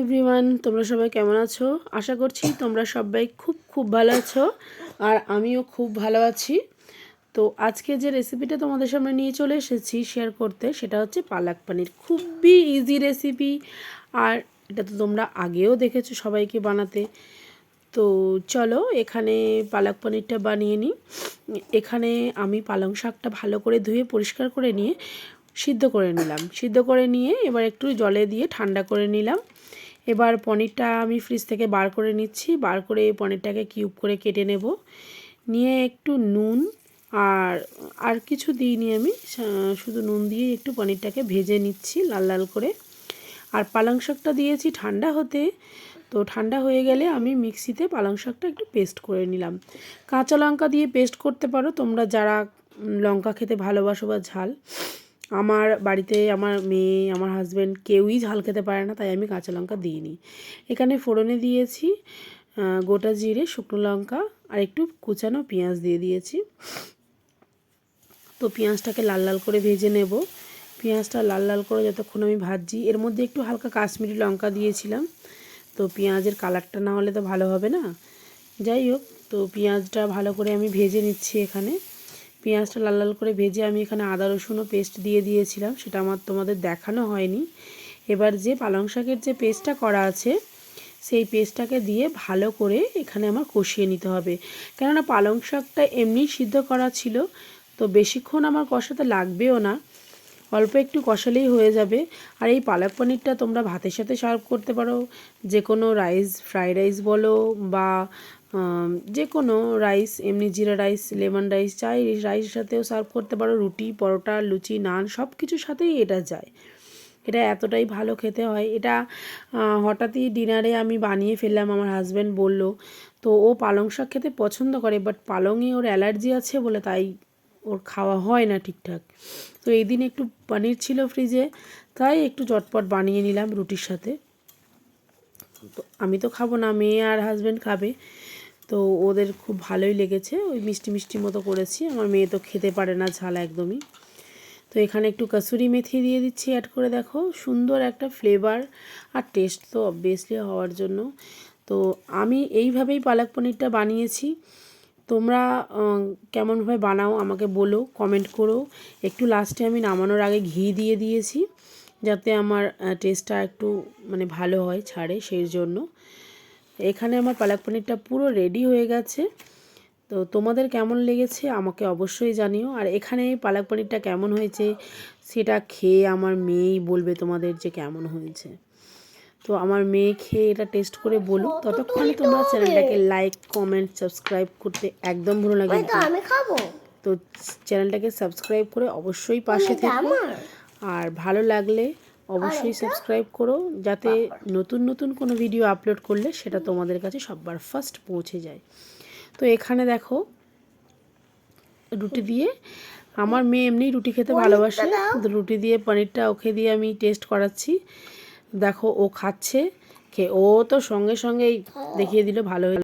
Everyone তোমরা সবাই কেমন আছো? আশা করছি তোমরা সবাই খুব খুব ভালো আছো আর আমিও খুব ভালো আছি। তো আজকে যে রেসিপিটা তোমাদের সামনে নিয়ে চলে এসেছি শেয়ার করতে, সেটা হচ্ছে পালাক পানির। খুবই ইজি রেসিপি আর এটা তো তোমরা আগেও দেখেছ সবাইকে বানাতে। তো চলো এখানে পালক পনিরটা বানিয়ে নিই। এখানে আমি পালং শাকটা ভালো করে ধুয়ে, পরিষ্কার করে নিয়ে সিদ্ধ করে নিলাম। সিদ্ধ করে নিয়ে এবার একটু জলে দিয়ে ঠান্ডা করে নিলাম। এবার পনিরটা আমি ফ্রিজ থেকে বার করে নিচ্ছি। বার করে এই পনিরটাকে কিউব করে কেটে নেব। নিয়ে একটু নুন আর আর কিছু দিইনি আমি। শুধু নুন দিয়ে একটু পনিরটাকে ভেজে নিচ্ছি লাল লাল করে। আর পালং শাকটা দিয়েছি ঠান্ডা হতে। তো ঠান্ডা হয়ে গেলে আমি মিক্সিতে পালং শাকটা একটু পেস্ট করে নিলাম। কাঁচা লঙ্কা দিয়ে পেস্ট করতে পারো। তোমরা যারা লঙ্কা খেতে ভালোবাসো বা ঝাল আমার বাড়িতে আমার মেয়ে, আমার হাজব্যান্ড কেউই ঝাল খেতে পারে না, তাই আমি কাঁচা লঙ্কা দিইনি। এখানে ফোড়নে দিয়েছি গোটা জিরে, শুকনো লঙ্কা, আর একটু কুচানো পেঁয়াজ দিয়ে দিয়েছি। তো পেঁয়াজটাকে লাল লাল করে ভেজে নেব। পেঁয়াজটা লাল লাল করে যতক্ষণ আমি ভাজছি, এর মধ্যে একটু হালকা কাশ্মীরি লঙ্কা দিয়েছিলাম। তো পেঁয়াজের কালারটা না হলে তো ভালো হবে না। যাই হোক, তো পেঁয়াজটা ভালো করে আমি ভেজে নিচ্ছি এখানে। পেঁয়াজটা লাল লাল করে ভেজে আমি এখানে আদা রসুনও পেস্ট দিয়ে দিয়েছিলাম। সেটা আমার তোমাদের দেখানো হয়নি। এবার যে পালং শাকের যে পেস্টটা করা আছে, সেই পেস্টটাকে দিয়ে ভালো করে এখানে আমার কষিয়ে নিতে হবে। কেননা পালং শাকটা এমনি সিদ্ধ করা ছিল, তো বেশিক্ষণ আমার কষাতে লাগবেও না। অল্প একটু কষালেই হয়ে যাবে। আর এই পালক পনিরটা তোমরা ভাতের সাথে সার্ভ করতে পারো। যে কোনো রাইস, ফ্রাইড রাইস বলো বা যে কোনো রাইস এমনি জিরা রাইস লেমন রাইস চাই রাইসের সাথেও সার্ভ করতে পারো। রুটি, পরোটা, লুচি, নান সব কিছুর সাথেই এটা যায়। এটা এতটাই ভালো খেতে হয়। এটা হঠাৎই ডিনারে আমি বানিয়ে ফেললাম, আমার হাজব্যান্ড বলল। তো ও পালং শাক খেতে পছন্দ করে বাট পালংয়ে ওর অ্যালার্জি আছে বলে তাই ওর খাওয়া হয় না ঠিকঠাক। তো এই দিন একটু পনির ছিল ফ্রিজে তাই একটু চটপট বানিয়ে নিলাম রুটির সাথে। তো আমি তো খাব না, মেয়ে আর হাজব্যান্ড খাবে। তো ওদের খুব ভালোই লেগেছে। ওই মিষ্টি মিষ্টি মতো করেছি। আমার মেয়ে তো খেতে পারে না ঝাল একদমই। তো এখানে একটু কাসুরি মেথি দিয়ে দিচ্ছি অ্যাড করে দেখো। সুন্দর একটা ফ্লেভার আর টেস্ট তো অবভিয়াসলি হওয়ার জন্য। তো আমি এইভাবেই পালক পনিরটা বানিয়েছি। তোমরা কেমনভাবে বানাও আমাকে বলো কমেন্ট করো। একটু লাস্টে আমি নামানোর আগে ঘি দিয়ে দিয়েছি, যাতে আমার টেস্টটা একটু মানে ভালো হয় ছাড়ে, সেই জন্য। এখানে আমার পালক পনিরটা পুরো রেডি হয়ে গেছে। তো তোমাদের কেমন লেগেছে আমাকে অবশ্যই জানিও। আর এখানে পালক পনিরটা কেমন হয়েছে সেটা খেয়ে আমার মেয়েই বলবে তোমাদের যে কেমন হয়েছে। তো আমার মেয়ে খেয়ে এটা টেস্ট করে বলুক। ততক্ষণে তোমরা চ্যানেলটাকে লাইক কমেন্ট সাবস্ক্রাইব করতে একদম ভুলো লাগে তো চ্যানেলটাকে সাবস্ক্রাইব করে অবশ্যই পাশে থেকো। আর ভালো লাগলে অবশ্যই সাবস্ক্রাইব করো যাতে নতুন নতুন কোনো ভিডিও আপলোড করলে সেটা তোমাদের কাছে সববার ফার্স্ট পৌঁছে যায়। তো এখানে দেখো রুটি দিয়ে আমার মেয়ে এমনি রুটি খেতে ভালোবাসে। তো রুটি দিয়ে পনিরটা ওকে দিয়ে আমি টেস্ট করাচ্ছি। দেখো ও খাচ্ছে খেয়ে ও তো সঙ্গে সঙ্গেই দেখিয়ে দিল ভালো